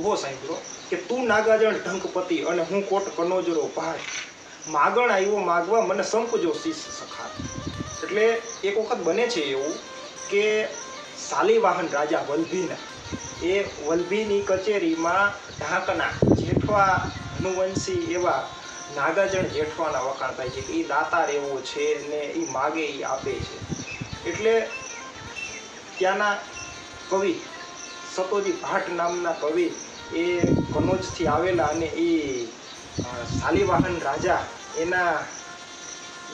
દુહો સાંભળ્યો કે તું નાગાજણ ઢંકપતિ અને હું કોટ કનોજરો પહાડ. માગણ આવ્યો માગવા મને સંકુજો શીશ સખા એટલે એક વખત બને છે એવું કે શાલીવાહન રાજા વલ્ભીના, એ વલ્ભીની કચેરીમાં ઢાંકના જેઠવા અનુવંશી એવા નાગાજણ જેઠવાના વખાણ થાય છે એ દાતાર એવો છે ને એ માગે એ આપે છે. એટલે ત્યાંના કવિ, સતોજી ભાટ નામના કવિ એ કનોજથી આવેલા અને એ શાલીવાહન રાજા એના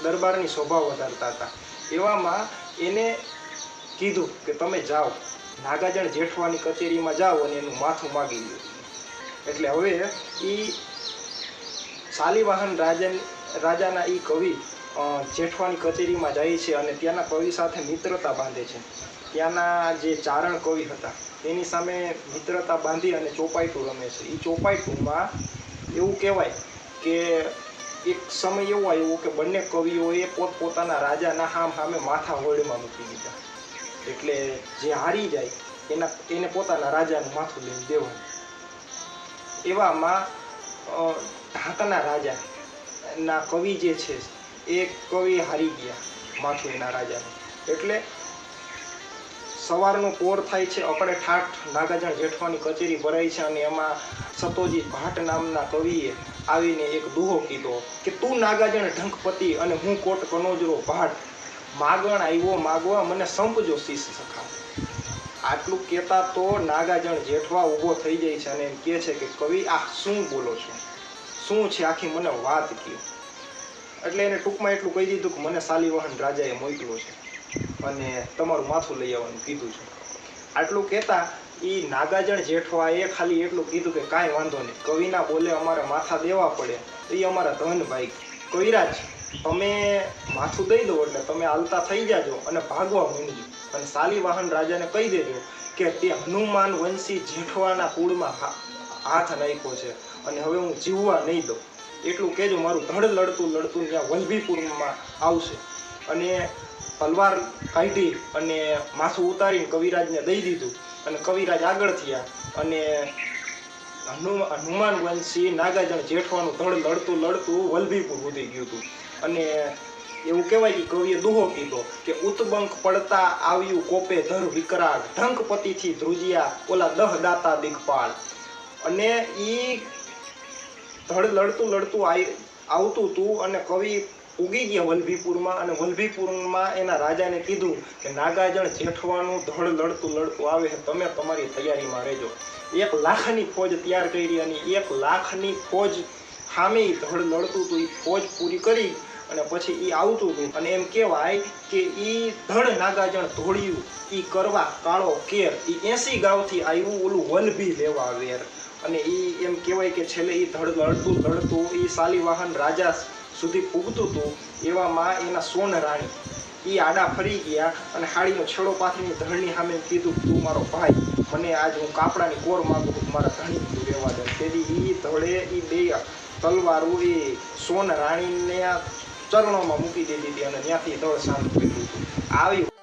દરબારની શોભા વધારતા હતા. એવામાં એને કીધું કે તમે જાઓ. નાગાજણ જેઠવાની કચેરીમાં જાઓ અને એનું માથું માગી લો એટલે હવે એ શાલિવાહન રાજન, રાજાના એ કવિ જેઠવાની કચેરીમાં જાય છે અને ત્યાંના કવિ સાથે મિત્રતા બાંધે છે. ત્યાંના જે ચારણ કવિ હતા, એની સામે મિત્રતા બાંધી અને ચોપાઈટું રમે છે. એ ચોપાઈટુંમાં એવું કહેવાય કે એક સમય એવો આવ્યો કે બંને કવિઓએ પોતપોતાના રાજાના હામ સામે માથા હોળમાં મૂકી દીધા. એટલે જે હારી જાય, એના, એને પોતાના રાજાનું માથું લઈને દેવાનું. એવામાં ઢાંકના રાજા ના કવિ જે છે એ કવિ હારી ગયા માથું એના રાજાનું. એટલે સવારનો પોર થાય છે અકડે ઠાઠ નાગાજણ જેઠવાની કચેરી ભરાઈ છે અને એમાં સતોજી ભાટ નામના કવિએ આવીને એક દુહો કીધો કે, તું નાગાજણ ઢંકપતિ અને હું કોટ કનોજરો ભાટ. માગણ આવ્યો માગવા મને સંપજો શીશ સખા. આટલું કહેતા તો નાગાજણ જેઠવા ઊભો થઈ જાય છે અને એમ કહે છે કે, કવિ, આ શું બોલો છો? શું છે આખી મને વાત કયો? એટલે એને ટૂંકમાં એટલું કહી દીધું કે મને શાલિવાહન રાજાએ મોકલ્યો છે અને તમારું માથું લઈ આવવાનું કીધું છે. આટલું કહેતા એ નાગાજણ જેઠવા એ ખાલી એટલું કીધું કે કાંઈ વાંધો નહીં. કવિના બોલે અમારે માથા દેવા પડે. તો એ અમારા ધન ભાઈ કવિરાજ, તમે માથું દઈ દો એટલે તમે હાલતા થઈ જાજો અને ભાગવા માંડજો. અને શાલિવાહન રાજાને કહી દેજો કે તે હનુમાન વંશી જેઠવાના કુળમાં હાથ નાખ્યો છે. અને હવે હું જીવવા નહીં દઉં. એટલું કહેજો મારું ધડ લડતું લડતું ત્યાં વલ્લભીપુરમાં આવશે. અને તલવાર કાઢી અને માથું ઉતારીને કવિરાજને દઈ દીધું. અને કવિરાજ આગળ થયા. અને હનુ હનુમાન વંશી નાગાજણ જેઠવાનું ધડ લડતું લડતું વલ્લભીપુર સુધી ગયું હતું. અને એવું કહેવાય કે કવિએ દુહો કીધો કે ઉત્બંક પડતા આવ્યું કોપે ધર વિકરાળ. ઢંકપતિથી ધ્રુજિયા ઓલા દહ દાતા દિગપાળ. અને ઈ ધડ લડતું લડતું આવતું હતું અને કવિ ઉગી ગયા વલભીપુરમાં અને વલભીપુરમાં એના રાજાને કીધું કે નાગાજણ જેઠવાનું ધડ લડતું લડતું આવે તમે તમારી તૈયારીમાં રહેજો. એક લાખની ફોજ તૈયાર કરી અને એક લાખની ફોજ સામે ધડ લડતું હતું એ ફોજ પૂરી કરી અને પછી એ આવતું હતું. અને એમ કહેવાય કે એ ધડ નાગાજણ ધોળિયું એ કરવા કાળો કેર એ એસી ગાંવથી આવ્યું ઓલું વલભી લેવા વેર. અને એ એમ કહેવાય કે છેલ્લે એ ધડ લડતું લડતું એ શાલિવાહન રાજા સુધી પૂગતું હતું. એવામાં એના સોન રાણી એ આડા ફરી ગયા અને હાડીનો છેડો પાથરીને ધણની સામે કીધું, તું મારો ભાઈ, મને આજ હું કાપડાની કોર માગું છું મારા ધણી રહેવા દે. તેથી એ ધડે એ બે તલવારો એ સોન રાણીને ચરણોમાં મૂકી દીધી હતી અને ત્યાંથી દોડ શાંત કર્યું. આવ્યું. આવી